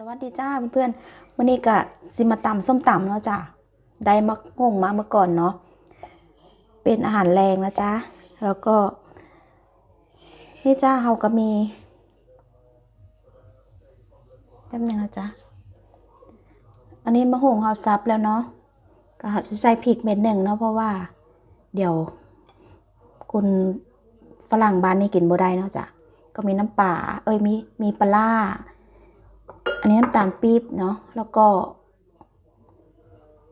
สวัสดีจ้าเพื่อนๆวันนี้ก็สิมาตำส้มตำเนาะจ้ะได้มะงงมาเมื่อก่อนเนาะเป็นอาหารแรงนะจ๊ะแล้วก็ นี่จ้าเฮาก็มีแป๊บหนึงนะจ๊ะอันนี้มะฮงเฮาซับแล้วเนาะก็สิใส่พริกเม็ดหนึ่งเนาะเพราะว่า เดี๋ยว คุณฝรั่งบ้านนี้กินบ่ได้เนาะจ้ะก็มีน้ำป่าเอ้ยมีมีปลาร้า นนี้น้ำตาลปี๊บเนาะแล้วก็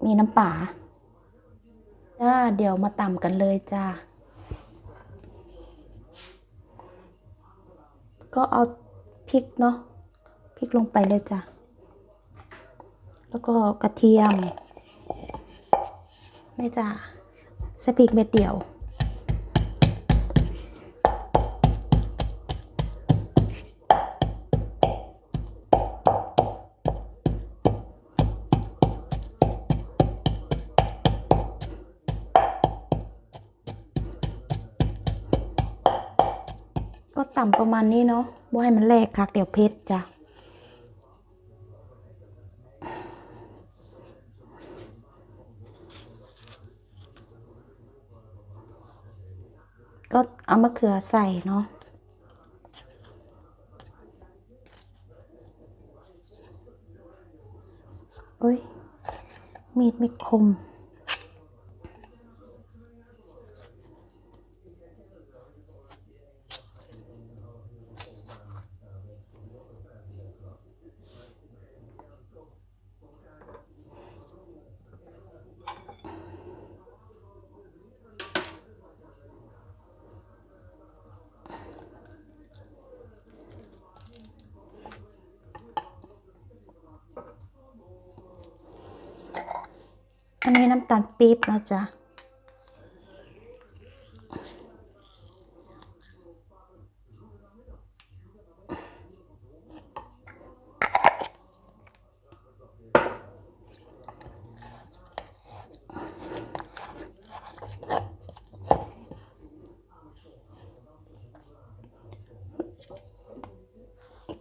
มีน้ำป่าจ้าเดี๋ยวมาตำกันเลยจ้าก็เอาพริกเนาะพริกลงไปเลยจ้ะแล้วก็กระเทียมไม่จ้าใส่พริกเม็ดเดียว ก็ต่ำประมาณนี้เนาะบ่ให้มันแหลกคักเดี๋ยวเพชรจ้ะก็เอามะเขือใส่เนาะโอ้ยมีดไม่คม อันนี้น้ำตาลปี๊บนะจ๊ะ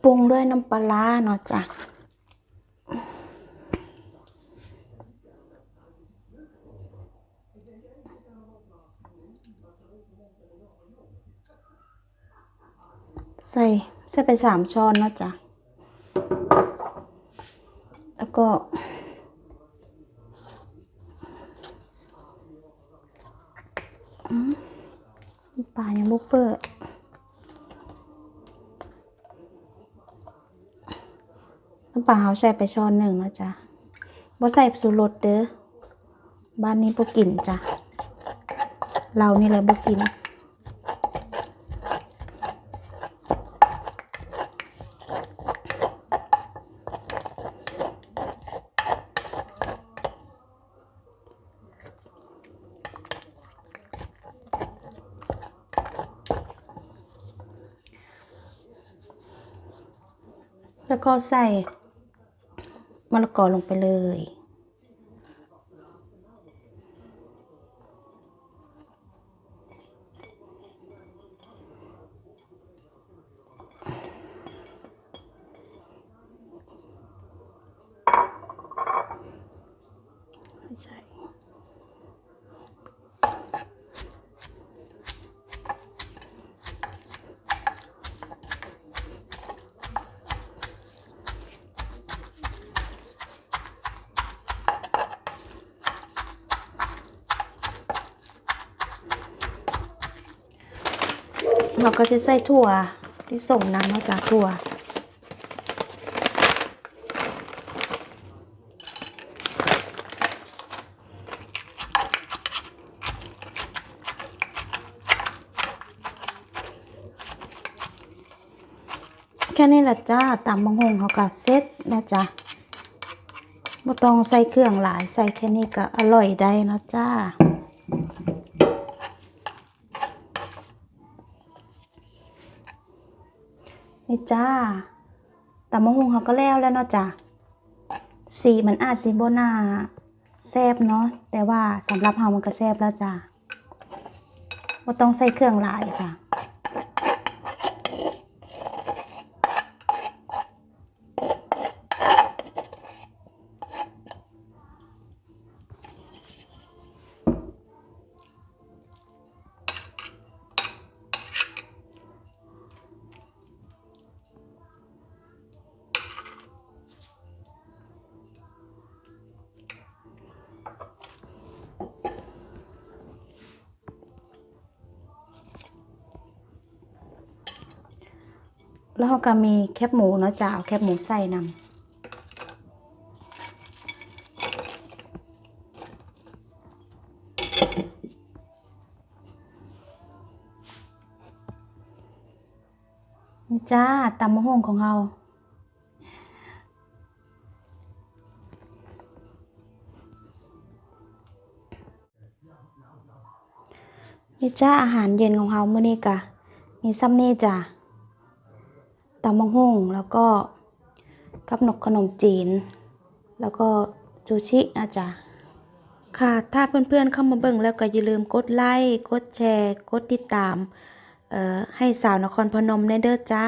ปรุงด้วยน้ำปลาเนาะจ้ะ ใส่ใส่ไปสามช้อนนะจ้ะแล้วก็อืมปลายังบุเปิดน้ำปลาเขาใส่ไปช้อนหนึ่งนะจ๊ะบ่ใส่สูรสเด้อ บ้านนี้บ่กินจ้ะ เรานี่แหละบ่กิน แล้วก็ใส่มะละกอลงไปเลย เราก็จะใส่ถั่วที่ส่งน้ำมาจากถั่ว แค่นี้แหละจ้าตำบังหงเขาก็เซ็ตนะจ๊ะไม่ต้องใส่เครื่องหลายใส่แค่นี้ก็อร่อยได้นะจ้า นี่จ้าแต่มะฮงเขาก็แล้วแล้วเนาะจ้ะสีมันอาจสีโบนาแซบเนาะแต่ว่าสำหรับเฮามันก็แซบแล้วจ้ะว่าต้องใส่เครื่องหลายจ้ะ แล้วเขาก็มีแคบหมูเนาะจ้ะเอาแคบหมูใส่นำนี่จ้าตำมะฮงของเรานี่จ้าอาหารเย็นของเราเมื่อนี้กะมีซ้ำนี่จ้ะ ตำมังฮุ่งแล้วก็กับหนกขนมจีน แล้วก็จูชินะจ๊ะค่ะ ถ้าเพื่อนๆเข้ามาเบิ่งแล้วก็อย่าลืมกดไลค์ กดแชร์ กดติดตามเออให้สาวนครพนมในเด้อจ้า